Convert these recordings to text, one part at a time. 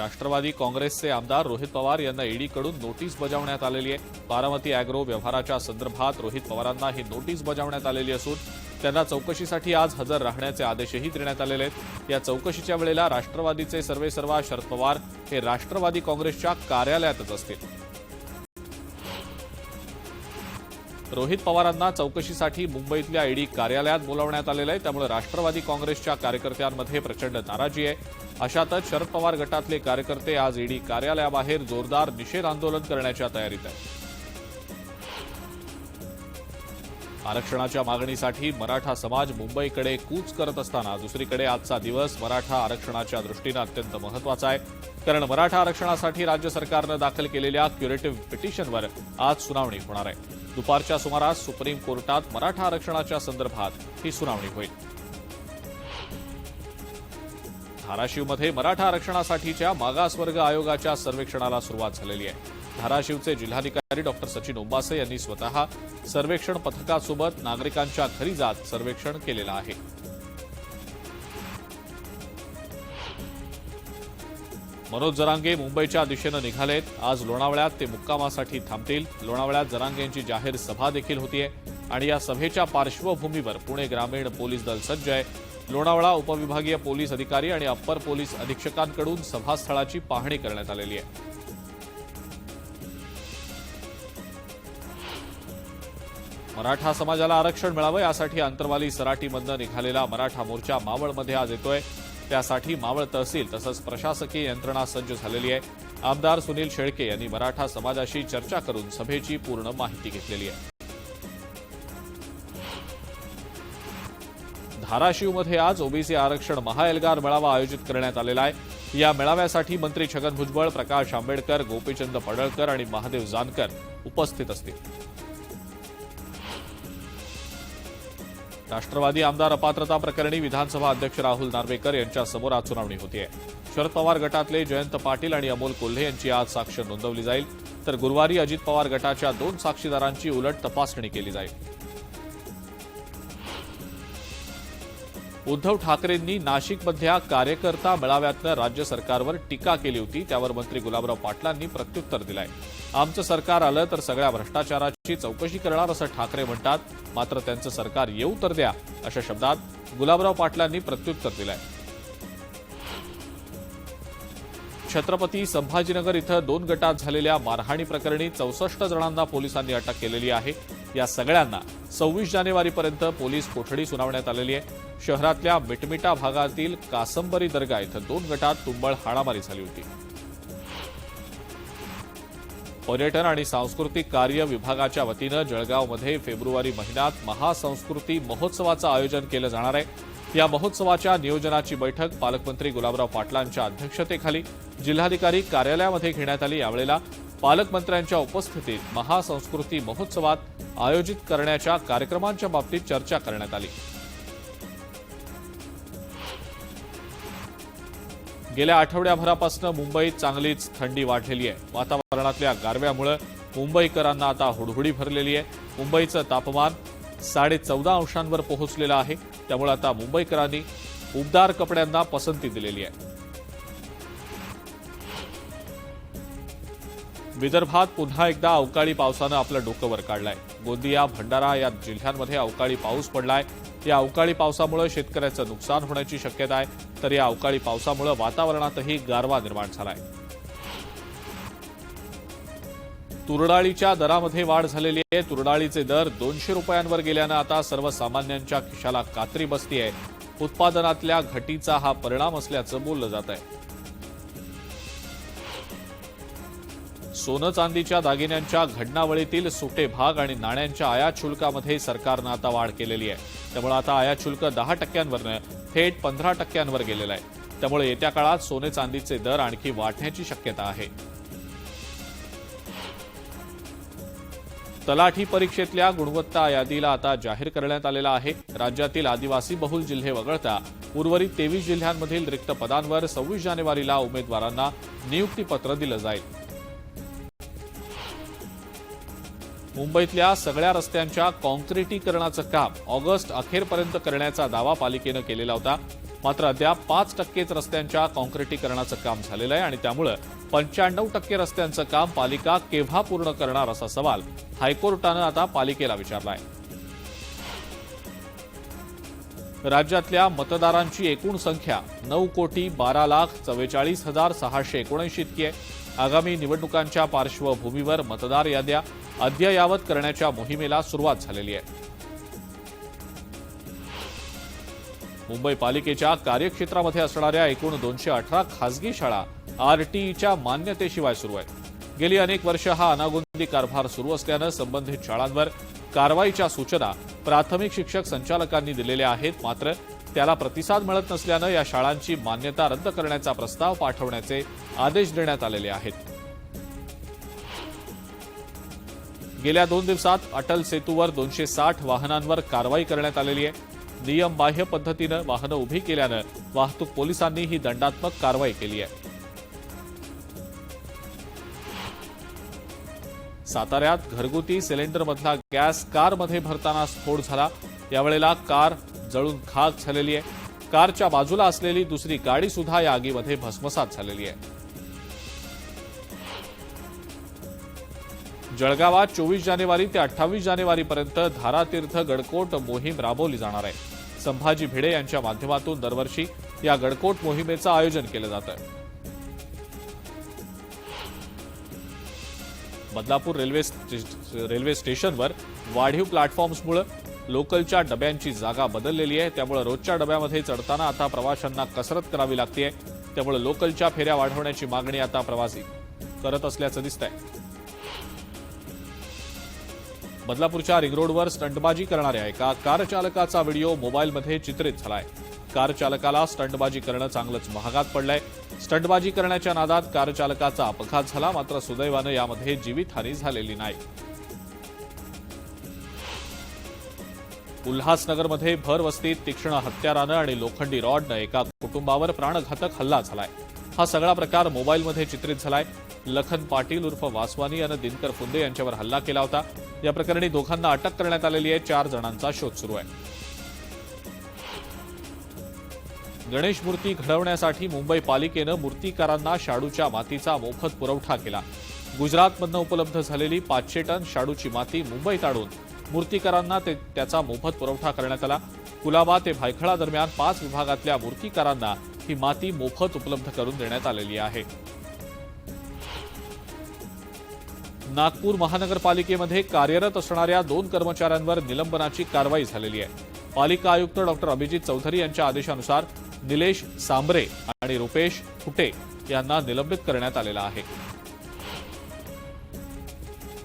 राष्ट्रवादी काँग्रेसचे आमदार रोहित पवार यांना ईडीकडून नोटीस बजावण्यात आलेली आहे. बारामती अॅग्रो व्यवहाराच्या संदर्भात रोहित पवारांना ही नोटीस बजावण्यात आलेली असून त्यांना चौकशीसाठी आज हजर राहण्याचे आदेशही देण्यात आलेले आहेत. या चौकशीच्या वेळेला राष्ट्रवादीचे सर्वेसर्वा शरद पवार हे राष्ट्रवादी काँग्रेसच्या कार्यालयातच असतील. रोहित पवारांना चौकशीसाठी मुंबईतल्या ईडी कार्यालयात बोलावण्यात आलेलं आहे. त्यामुळे राष्ट्रवादी काँग्रेसच्या कार्यकर्त्यांमध्ये प्रचंड नाराजी आहे. अशातच शरद पवार गटातले कार्यकर्ते आज ईडी कार्यालयाबाहेर जोरदार निषेध आंदोलन करण्याच्या तयारीत आहेत. आरक्षणाच्या मागणीसाठी मराठा समाज मुंबईकडे कूच करत असताना दुसरीकडे आजचा दिवस मराठा आरक्षणाच्या दृष्टीनं अत्यंत महत्त्वाचा आहे. कारण मराठा आरक्षणासाठी राज्य सरकारनं दाखल केलेल्या क्युरेटिव्ह पिटिशनवर आज सुनावणी होणार आहे. दुपारच्या सुमारास सुप्रीम कोर्टात मराठा आरक्षणाच्या संदर्भात ही सुनावणी होईल. धाराशिवमध्ये मराठा आरक्षणासाठीच्या मागासवर्ग आयोगाच्या सर्वेक्षणाला सुरुवात झालेली आहे. धाराशिवचे जिल्हाधिकारी डॉक्टर सचिन उंबासे यांनी स्वतः सर्वेक्षण पथकासोबत नागरिकांच्या घरी जात सर्वेक्षण केलेलं आहे. मनोज जरांगे मुंबईच्या दिशेनं निघालेत. आज लोणावळ्यात ते मुक्कामासाठी थांबतील. लोणावळ्यात जरांगेंची जाहीर सभा देखील होतीये. आणि या सभेच्या पार्श्वभूमीवर पुणे ग्रामीण पोलीस दल सज्ज आहे. लोणावळा उपविभागीय पोलीस अधिकारी आणि अप्पर पोलीस अधीक्षकांकडून सभास्थळाची पाहणी करण्यात आलेली आहे. मराठा समाजाला आरक्षण मिळावं यासाठी अंतरवाली सराटीमधनं निघालेला मराठा मोर्चा मावळमध्ये आज येतोय. त्यासाठी मावळ तहसील तसंच प्रशासकीय यंत्रणा सज्ज झालेली आहे. आमदार सुनील शेळके यांनी मराठा समाजाशी चर्चा करून सभेची पूर्ण माहिती घेतलेली आहे. धाराशिवमध्ये आज ओबीसी आरक्षण महाएल्गार मेळावा आयोजित करण्यात आलेला आहे. या मेळाव्यासाठी मंत्री छगन भुजबळ प्रकाश आंबेडकर गोपीचंद पडळकर आणि महादेव जानकर उपस्थित असतील. राष्ट्रवादी आमदार अपात्रता प्रकरणी विधानसभा अध्यक्ष राहुल नार्वेकर यांच्यासमोर आज सुनावणी होतीये. शरद पवार गटातले जयंत पाटील आणि अमोल कोल्हे यांची आज साक्ष नोंदवली जाईल. तर गुरुवारी अजित पवार गटाच्या दोन साक्षीदारांची उलट तपासणी केली जाईल. उद्धव ठाकरेंनी नाशिकमधल्या कार्यकर्ता मेळाव्यातनं राज्य सरकारवर टीका केली होती. त्यावर मंत्री गुलाबराव पाटलांनी प्रत्युत्तर दिलंय. आमचं सरकार आलं तर सगळ्या भ्रष्टाचाराची चौकशी करणार असं ठाकरे म्हणतात. मात्र त्यांचं सरकार येऊ तर द्या अशा शब्दात गुलाबराव पाटलांनी प्रत्युत्तर दिलंय. छत्रपती संभाजीनगर इथं दोन गटात झालेल्या मारहाणी प्रकरणी चौसष्ट जणांना पोलिसांनी अटक केलेली आहे. या सगळ्यांना सव्वीस जानेवारीपर्यंत पोलीस कोठडी सुनावण्यात आलेली आहे. शहरातल्या मिटमिटा भागातील कासंबरी दर्गा इथं दोन गटात तुंबळ हाणामारी झाली होती. पर्यटन आणि सांस्कृतिक कार्य विभागाच्या वतीनं जळगावमध्ये फेब्रुवारी महिन्यात महासंस्कृती महोत्सवाचं आयोजन केलं जाणार आहे. या महोत्सवाच्या नियोजनाची बैठक पालकमंत्री गुलाबराव पाटलांच्या अध्यक्षतेखाली जिल्हाधिकारी कार्यालयामध्ये घेण्यात आली. यावेळेला पालकमंत्र्यांच्या उपस्थितीत महासंस्कृती महोत्सवात आयोजित करण्याच्या कार्यक्रमांच्या बाबतीत चर्चा करण्यात आली. गेल्या आठवड्याभरापासून मुंबईत चांगलीच थंडी वाढलेली आहे. वातावरणातल्या गारव्यामुळे मुंबईकरांना आता हुडहुडी भरलेली आहे. मुंबईचं तापमान साडे चौदा अंशांवर पोहोचलेला आहे. त्यामुळे आता मुंबईकरांनी उबदार कपड्यांना पसंती दिलेली आहे. विदर्भात पुन्हा एकदा अवकाळी पावसानं आपलं डोकं वर काढलंय गोंदिया भंडारा या जिल्ह्यांमध्ये अवकाळी पाऊस पडलाय. या अवकाळी पावसामुळे शेतकऱ्याचं नुकसान होण्याची शक्यता आहे. तर या अवकाळी पावसामुळे वातावरणातही गारवा निर्माण झालाय. तुरडाळीच्या दरामध्ये वाढ झालेली आहे. तुरडाळीचे दर दोनशे रुपयांवर गेल्यानं आता सर्वसामान्यांच्या खिशाला कात्री बसती आहे. उत्पादनातल्या घटीचा हा परिणाम असल्याचं बोललं जात आहे. सोनं चांदीच्या दागिन्यांच्या घडणावळीतील सुटे भाग आणि नाण्यांच्या आयात शुल्कामध्ये सरकारनं आता वाढ केलेली आहे. त्यामुळे आता आयात शुल्क दहा टक्क्यांवरनं थेट पंधरा टक्क्यांवर गेलेलं आहे. त्यामुळे येत्या काळात सोने चांदीचे दर आणखी वाढण्याची शक्यता आहे. तलाठी परीक्षेतल्या गुणवत्ता यादीला आता जाहीर करण्यात आलेला आहे. राज्यातील आदिवासी बहुल जिल्हे वगळता उर्वरित तेवीस जिल्ह्यांमधील रिक्त पदांवर सव्वीस जानेवारीला उमेदवारांना नियुक्तीपत्र दिलं जाईल. मुंबईतल्या सगळ्या रस्त्यांच्या कॉन्क्रिटीकरणाचं काम ऑगस्ट अखेरपर्यंत करण्याचा दावा पालिकेनं केलेला होता. मात्र अद्याप पाच टक्केच रस्त्यांच्या कॉन्क्रिटीकरणाचं काम झालेलं आहे आणि त्यामुळं पंच्याण्णव टक्के रस्त्यांचं काम पालिका केव्हा पूर्ण करणार असा सवाल हायकोर्टानं आता पालिकेला विचारला आहे राज्यातल्या मतदारांची एकूण संख्या नऊ कोटी बारा लाख चव्वेचाळीस हजार सहाशे एकोणऐंशी इतकी आहे. आगामी निवडणुकांच्या पार्श्वभूमीवर मतदार याद्या अद्ययावत करण्याच्या मोहिमेला सुरुवात झालेली आहे. मुंबई पालिकेच्या कार्यक्षेत्रामध्ये असणाऱ्या एकूण दोनशे अठरा खासगी शाळा आरटीईच्या मान्यतेशिवाय सुरू आहेत. गेली अनेक वर्ष हा अनागोंदी कारभार सुरू असल्यानं संबंधित शाळांवर कारवाईच्या सूचना प्राथमिक शिक्षक संचालकांनी दिलेल्या आहेत मात्र त्याला प्रतिसाद मिळत नसल्यानं या शाळांची मान्यता रद्द करण्याचा प्रस्ताव पाठवण्याचे आदेश देण्यात आलेले आहेत. गेल्या दोन दिवसात अटल सेतूवर दोनशे साठ वाहनांवर कारवाई करण्यात आलेली आहे. नियमबाह्य पद्धतीनं वाहनं उभी केल्यानं वाहतूक पोलिसांनी ही दंडात्मक कारवाई केली आहे. साताऱ्यात घरगुती सिलेंडरमधला गॅस कारमध्ये भरताना स्फोट झाला. यावेळेला कार जळून खाक झालेली आहे. कारच्या बाजूला असलेली दुसरी गाडी सुद्धा या आगीमध्ये भस्मसात झालेली आहे. जळगावात चोवीस जानेवारी ते अठ्ठावीस जानेवारीपर्यंत धारातीर्थ गडकोट मोहीम राबवली जाणार आहे. संभाजी भिडे यांच्या माध्यमातून दरवर्षी या गडकोट मोहिमेचं आयोजन केलं जातं बदलापूर रेल्वे रेल्वे स्टेशनवर वाढीव प्लॅटफॉर्म्समुळे लोकलच्या डब्यांची जागा बदललेली आहे. त्यामुळे रोजच्या डब्यामध्ये चढताना आता प्रवाशांना कसरत करावी लागते त्यामुळे लोकलच्या फेऱ्या वाढवण्याची मागणी आता प्रवासी करत असल्याचं दिसत आहे बदलापूरच्या रिंगरोडवर स्टंटबाजी करणाऱ्या एका कार चालकाचा व्हिडिओ मोबाईलमध्ये चित्रित झालाय. कार चालकाला स्टंटबाजी करणं चांगलंच महागात पडलंय. स्टंटबाजी करण्याच्या नादात कार चालकाचा अपघात झाला मात्र सुदैवानं यामध्ये जीवितहानी झालेली नाही. उल्हासनगरमध्ये भर वस्तीत तीक्ष्ण हत्यारानं आणि लोखंडी रॉडनं एका कुटुंबावर प्राणघातक हल्ला झालाय. हा सगळा प्रकार मोबाईलमध्ये चित्रित झालाय. लखन पाटील उर्फ वासवानी यानं दिनकर फुंदे यांच्यावर हल्ला केला होता. या प्रकरणी दोघांना अटक करण्यात आलेली आहे. चार जणांचा शोध सुरू आहे. गणेश मूर्ती घडवण्यासाठी मुंबई पालिकेनं मूर्तिकारांना शाडूच्या मातीचा मोफत पुरवठा केला. गुजरातमधनं उपलब्ध झालेली पाचशे टन शाडूची माती मुंबईत आणून मूर्तीकारांना ते त्याचा मोफत पुरवठा करण्यात आला. कुलाबा ते भायखळा दरम्यान पाच विभागातल्या मूर्तिकारांना ही माती मोफत उपलब्ध करून देण्यात आलेली आहे. नागपूर महानगरपालिकेमध्ये कार्यरत असणाऱ्या दोन कर्मचाऱ्यांवर निलंबनाची कारवाई झालेली आहे. पालिका आयुक्त डॉक्टर अभिजित चौधरी यांच्या आदेशानुसार निलेश सांबरे आणि रुपेश फुटे यांना निलंबित करण्यात आलेला आहे.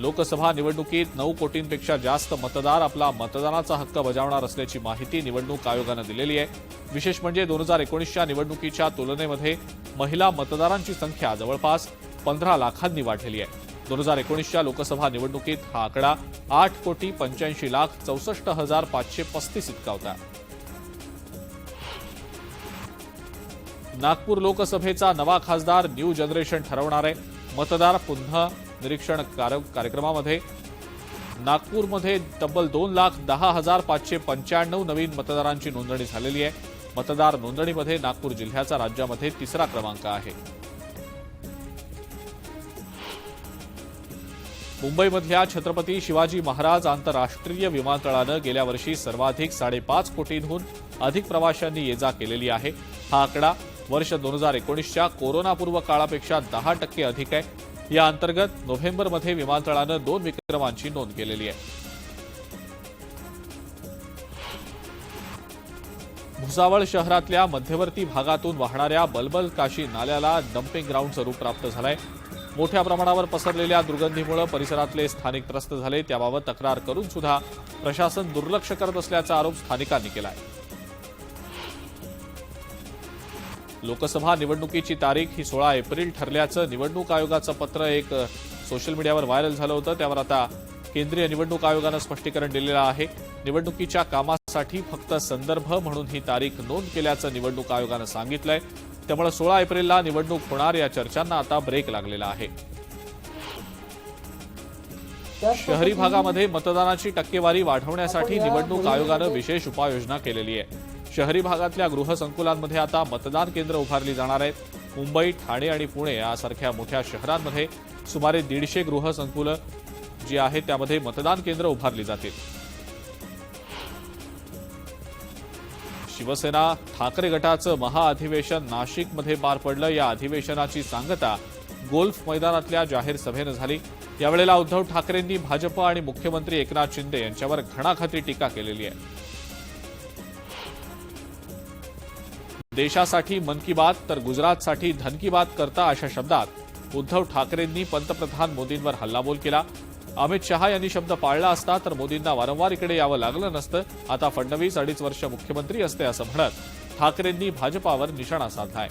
लोकसभा निवडणुकीत नऊ कोटींपेक्षा जास्त मतदार आपला मतदानाचा हक्क बजावणार असल्याची माहिती निवडणूक आयोगानं दिलेली आहे. विशेष म्हणजे दोन हजार एकोणीसच्या निवडणुकीच्या तुलनेमध्ये महिला मतदारांची संख्या जवळपास पंधरा लाखांनी वाढलेली आहे. दोन हजार एकोणीसच्या लोकसभा निवडणुकीत हा आकडा आठ कोटी पंच्याऐंशी लाख चौसष्ट हजार पाचशे पस्तीस इतका होता. नागपूर लोकसभेचा नवा खासदार न्यू जनरेशन ठरवणार आहे. मतदार पुन्हा निरीक्षण कार्यक्रमामध्ये नागपूरमध्ये तब्बल दोन लाख दहा हजार पाचशे पंच्याण्णव नवीन मतदारांची नोंदणी झालेली आहे. मतदार नोंदणीमध्ये नागपूर जिल्ह्याचा राज्यामध्ये तिसरा क्रमांक आहे. मुंबईमधल्या छत्रपती शिवाजी महाराज आंतरराष्ट्रीय विमानतळानं गेल्या वर्षी सर्वाधिक साडेपाच कोटींहून अधिक प्रवाशांनी ये जा केलेली आहे. हा आकडा वर्ष दोन हजार एकोणीसच्या कोरोनापूर्व काळापेक्षा दहा टक्के अधिक आहे. या अंतर्गत नोव्हेंबरमध्ये विमानतळानं दोन विक्रमांची नोंद केलेली आहे. भुसावळ शहरातल्या मध्यवर्ती भागातून वाहणाऱ्या बलबल काशी नाल्याला डम्पिंग ग्राउंडचं रूप प्राप्त झालंय. मोठ्या प्रमाणावर पसरलेल्या दुर्गंधीमुळे परिसरातले स्थानिक त्रस्त झाले त्याबाबत तक्रार करून सुद्धा प्रशासन दुर्लक्ष करत असल्याचा आरोप स्थानिकांनी केला आहे लोकसभा निवडणुकीची तारीख ही सोळा एप्रिल ठरल्याचं निवडणूक आयोगाचं पत्र एक सोशल मीडियावर व्हायरल झालं होतं. त्यावर आता केंद्रीय निवडणूक आयोगानं स्पष्टीकरण दिलेलं आहे. निवडणुकीच्या कामासाठी फक्त संदर्भ म्हणून ही तारीख नोंद केल्याचं निवडणूक आयोगानं सांगितलंय. त्यामुळे सोळा एप्रिलला निवडणूक होणार या चर्चांना आता ब्रेक लागलेला आहे. शहरी भागामध्ये मतदानाची टक्केवारी वाढवण्यासाठी निवडणूक आयोगानं विशेष उपाययोजना केलेली आहे. शहरी भागातल्या गृहसंकुलांमध्ये आता मतदान केंद्र उभारली जाणार आहेत. मुंबई ठाणे आणि पुणे यासारख्या मोठ्या शहरांमध्ये सुमारे दीडशे गृहसंकुलं जी आहेत त्यामध्ये मतदान केंद्र उभारली जातील. शिवसेना ठाकरे गटाचं महाअधिवेशन नाशिकमध्ये पार पडलं. या अधिवेशनाची सांगता गोल्फ मैदानातल्या जाहीर सभेनं झाली. यावेळेला उद्धव ठाकरेंनी भाजप आणि मुख्यमंत्री एकनाथ शिंदे यांच्यावर घणाघाती टीका केलेली आहे. देशासाठी मन की बात तर गुजरातसाठी धन की बात करता अशा शब्दात उद्धव ठाकरेंनी पंतप्रधान मोदींवर हल्लाबोल केला. अमित शहा यांनी शब्द पाळला असता तर मोदींना वारंवार इकडे यावं लागलं नसतं. आता फडणवीस अडीच वर्ष मुख्यमंत्री असते असं म्हणत ठाकरेंनी भाजपावर निशाणा साधलाय.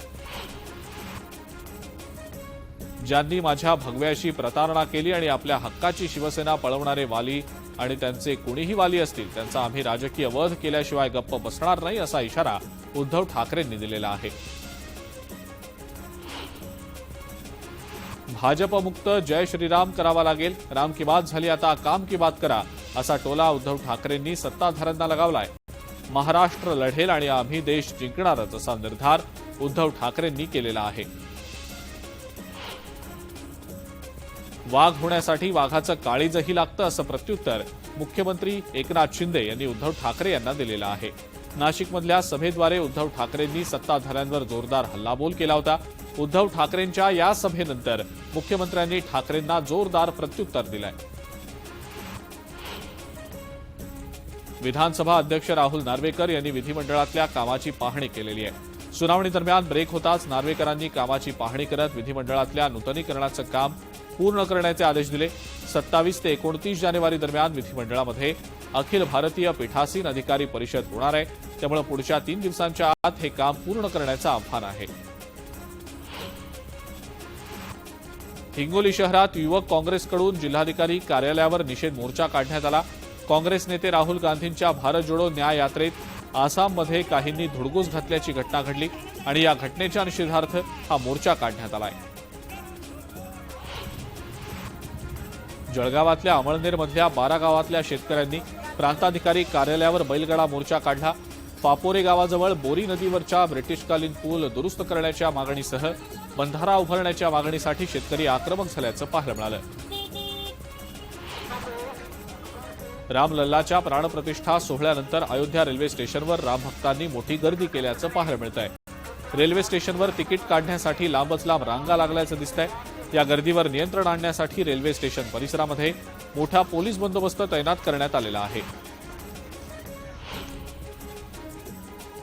ज्यांनी माझ्या भगव्याशी प्रतारणा केली आणि आपल्या हक्काची शिवसेना पळवणारे वाली आणि त्यांचे कुणीही वाली असतील त्यांचा आम्ही राजकीय वध केल्याशिवाय गप्प बसणार नाही असा इशारा उद्धव ठाकरेंनी दिलेला आहे. भाजपमुक्त जय श्रीराम करावा लागेल. राम की बात झाली आता काम की बात करा असा टोला उद्धव ठाकरेंनी सत्ताधाऱ्यांना लगावलाय. महाराष्ट्र लढेल आणि आम्ही देश जिंकणारच असा निर्धार उद्धव ठाकरेंनी केलेला आहे. वाघ होण्यासाठी वाघाचं काळीजही लागतं असं प्रत्युत्तर मुख्यमंत्री एकनाथ शिंदे यांनी उद्धव ठाकरे यांना दिलेलं आहे. नाशिकमधल्या सभेद्वारे उद्धव ठाकरेंनी सत्ताधाऱ्यांवर जोरदार हल्लाबोल केला होता. उद्धव ठाकरेंच्या या सभेनंतर मुख्यमंत्र्यांनी ठाकरेंना जोरदार प्रत्युत्तर दिलंय. विधानसभा अध्यक्ष राहुल नार्वेकर यांनी विधिमंडळातल्या कामाची पाहणी केलेली आहे. सुनावणी दरम्यान ब्रेक होताच नार्वेकरांनी कामाची पाहणी करत विधिमंडळातल्या नूतनीकरणाचं काम पूर्ण करण्याचे आदेश दिले. सत्तावीस ते एकोणतीस जानेवारी दरम्यान विधिमंडळामध्ये अखिल भारतीय पीठासीन अधिकारी परिषद होणार आहे. त्यामुळे पुढच्या तीन दिवसांच्या आत हे काम पूर्ण करण्याचं आव्हान आहे. हिंगोली शहरात युवक काँग्रेसकडून जिल्हाधिकारी कार्यालयावर निषेध मोर्चा काढण्यात आला. काँग्रेस नेते राहुल गांधींच्या भारत जोडो न्याय यात्रेत आसाममध्ये काहींनी धुडगूस घातल्याची घटना घडली आणि या घटनेच्या निषेधार्थ हा मोर्चा काढण्यात आलाय. जळगावातल्या अमळनेरमधल्या बारा गावातल्या शेतकऱ्यांनी प्रांताधिकारी कार्यालयावर बैलगाडा मोर्चा काढला. पापोरे गावाजवळ बोरी नदीवरच्या ब्रिटिशकालीन पूल दुरुस्त करण्याच्या मागणीसह बंधारा उभारण्याच्या मागणीसाठी शेतकरी आक्रमक झाल्याचं पाहायला मिळालं. रामलल्लाच्या प्राणप्रतिष्ठा सोहळ्यानंतर अयोध्या रेल्वे स्टेशनवर रामभक्तांनी मोठी गर्दी केल्याचं पाहायला मिळत आहे रेल्वे स्टेशनवर तिकीट काढण्यासाठी लांबच लांब रांगा लागल्याचं दिसतंय. या गर्दीवर नियंत्रण आणण्यासाठी रेल्वे स्टेशन परिसरामध्ये मोठा पोलीस बंदोबस्त तैनात करण्यात आलेला आहे.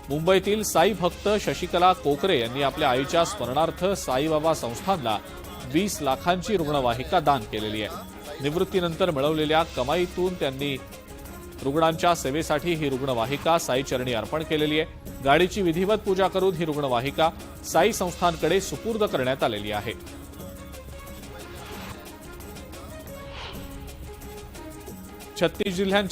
मुंबईतील साई भक्त शशिकला कोकरे यांनी आपल्या आईच्या स्मरणार्थ साईबाबा संस्थानला वीस लाखांची रुग्णवाहिका दान केलेली आहे. निवृत्तीनंतर मिळवलेल्या कमाईतून त्यांनी रुग्णांच्या सेवेसाठी ही रुग्णवाहिका साई चरणी अर्पण केलेली आहे. गाडीची विधिवत पूजा करून ही रुग्णवाहिका साई संस्थानकडे सुपूर्द करण्यात आलेली आहे. छत्तीस जिल्ह्यांच्या